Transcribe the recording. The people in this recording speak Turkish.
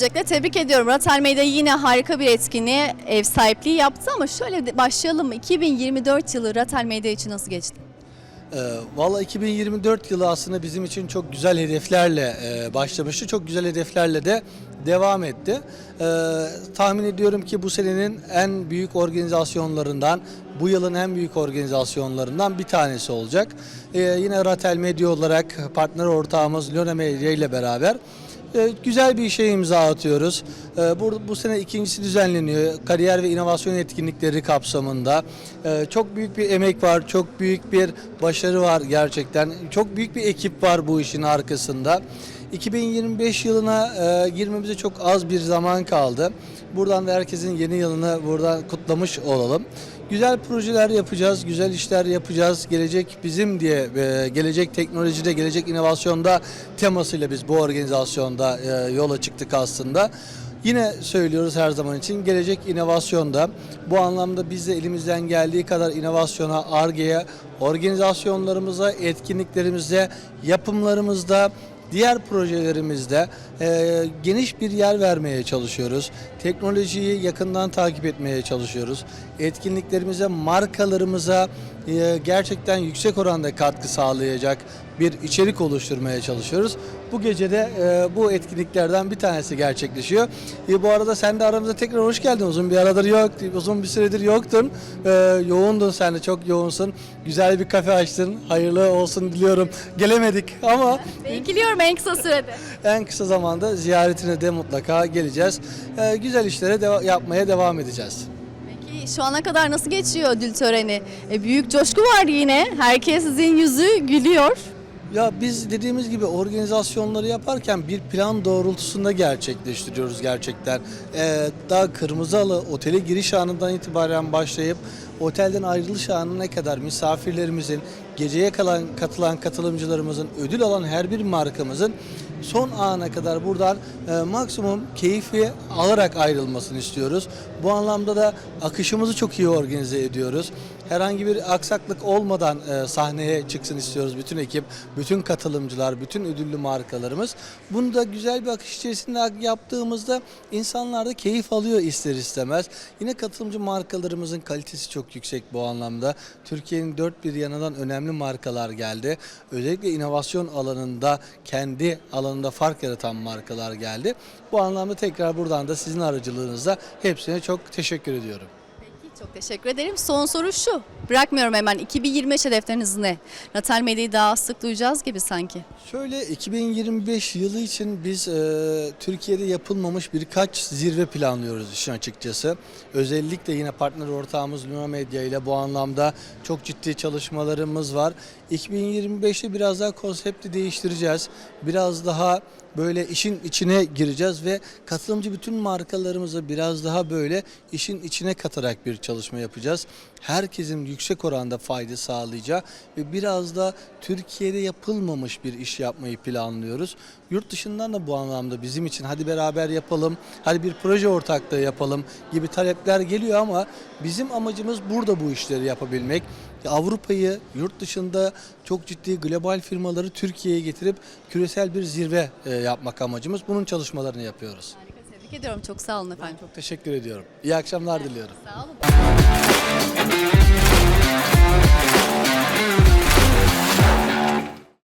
Öncelikle tebrik ediyorum. Ratel Medya yine harika bir etkinliğe ev sahipliği yaptı ama şöyle başlayalım mı? 2024 yılı Ratel Medya için nasıl geçti? Ee, Valla 2024 yılı aslında bizim için çok güzel hedeflerle e, başlamıştı. Çok güzel hedeflerle de devam etti. Ee, tahmin ediyorum ki bu senenin en büyük organizasyonlarından, bu yılın en büyük organizasyonlarından bir tanesi olacak. Ee, yine Ratel Medya olarak partner ortağımız Lona Medya ile beraber e, güzel bir işe imza atıyoruz. E, Bu, bu sene ikincisi düzenleniyor. Kariyer ve inovasyon etkinlikleri kapsamında. E, Çok büyük bir emek var, çok büyük bir başarı var gerçekten. Çok büyük bir ekip var bu işin arkasında. 2025 yılına e, girmemize çok az bir zaman kaldı. Buradan da herkesin yeni yılını buradan kutlamış olalım. Güzel projeler yapacağız, güzel işler yapacağız. Gelecek bizim diye, e, gelecek teknolojide, gelecek inovasyonda temasıyla biz bu organizasyonda e, yola çıktık aslında. Yine söylüyoruz her zaman için gelecek inovasyonda. Bu anlamda biz de elimizden geldiği kadar inovasyona, ARGE'ye, organizasyonlarımıza, etkinliklerimize, yapımlarımızda, diğer projelerimizde e, geniş bir yer vermeye çalışıyoruz. Teknolojiyi yakından takip etmeye çalışıyoruz. Etkinliklerimize, markalarımıza gerçekten yüksek oranda katkı sağlayacak bir içerik oluşturmaya çalışıyoruz. Bu gece de e, bu etkinliklerden bir tanesi gerçekleşiyor. E, bu arada sen de aramıza tekrar hoş geldin. Uzun bir aradır yok, uzun bir süredir yoktun. E, yoğundun sen de çok yoğunsun. Güzel bir kafe açtın. Hayırlı olsun diliyorum. Gelemedik ama Bekliyorum en kısa sürede. en kısa zamanda ziyaretine de mutlaka geleceğiz. Güzel işlere deva- yapmaya devam edeceğiz. Peki şu ana kadar nasıl geçiyor ödül töreni? E, büyük coşku var yine. Herkes sizin yüzü gülüyor. Ya biz dediğimiz gibi organizasyonları yaparken bir plan doğrultusunda gerçekleştiriyoruz gerçekten. Ee, daha kırmızı halı otele giriş anından itibaren başlayıp otelden ayrılış anına kadar misafirlerimizin, geceye kalan katılan katılımcılarımızın, ödül alan her bir markamızın son ana kadar buradan e, maksimum keyfi alarak ayrılmasını istiyoruz. Bu anlamda da akışımızı çok iyi organize ediyoruz. Herhangi bir aksaklık olmadan e, sahneye çıksın istiyoruz bütün ekip, bütün katılımcılar, bütün ödüllü markalarımız. Bunu da güzel bir akış içerisinde yaptığımızda insanlar da keyif alıyor ister istemez. Yine katılımcı markalarımızın kalitesi çok yüksek bu anlamda. Türkiye'nin dört bir yanından önemli markalar geldi. Özellikle inovasyon alanında kendi alanında fark yaratan markalar geldi. Bu anlamda tekrar buradan da sizin aracılığınızla hepsine çok teşekkür ediyorum. Çok teşekkür ederim. Son soru şu. Bırakmıyorum hemen. 2025 hedefleriniz ne? Ratel Medya'yı daha sık duyacağız gibi sanki. Şöyle 2025 yılı için biz e, Türkiye'de yapılmamış birkaç zirve planlıyoruz işin açıkçası. Özellikle yine partner ortağımız Luna Medya ile bu anlamda çok ciddi çalışmalarımız var. 2025'te biraz daha konsepti değiştireceğiz. Biraz daha böyle işin içine gireceğiz ve katılımcı bütün markalarımızı biraz daha böyle işin içine katarak bir çalışma yapacağız. Herkesin yüksek oranda fayda sağlayacağı ve biraz da Türkiye'de yapılmamış bir iş yapmayı planlıyoruz. Yurt dışından da bu anlamda bizim için hadi beraber yapalım, hadi bir proje ortaklığı yapalım gibi talepler geliyor ama bizim amacımız burada bu işleri yapabilmek. Avrupa'yı yurt dışında çok ciddi global firmaları Türkiye'ye getirip küresel bir zirve e, yapmak amacımız. Bunun çalışmalarını yapıyoruz. Tebrik ediyorum. Çok sağ olun efendim. Çok teşekkür ediyorum. İyi akşamlar diliyorum. Sağ olun.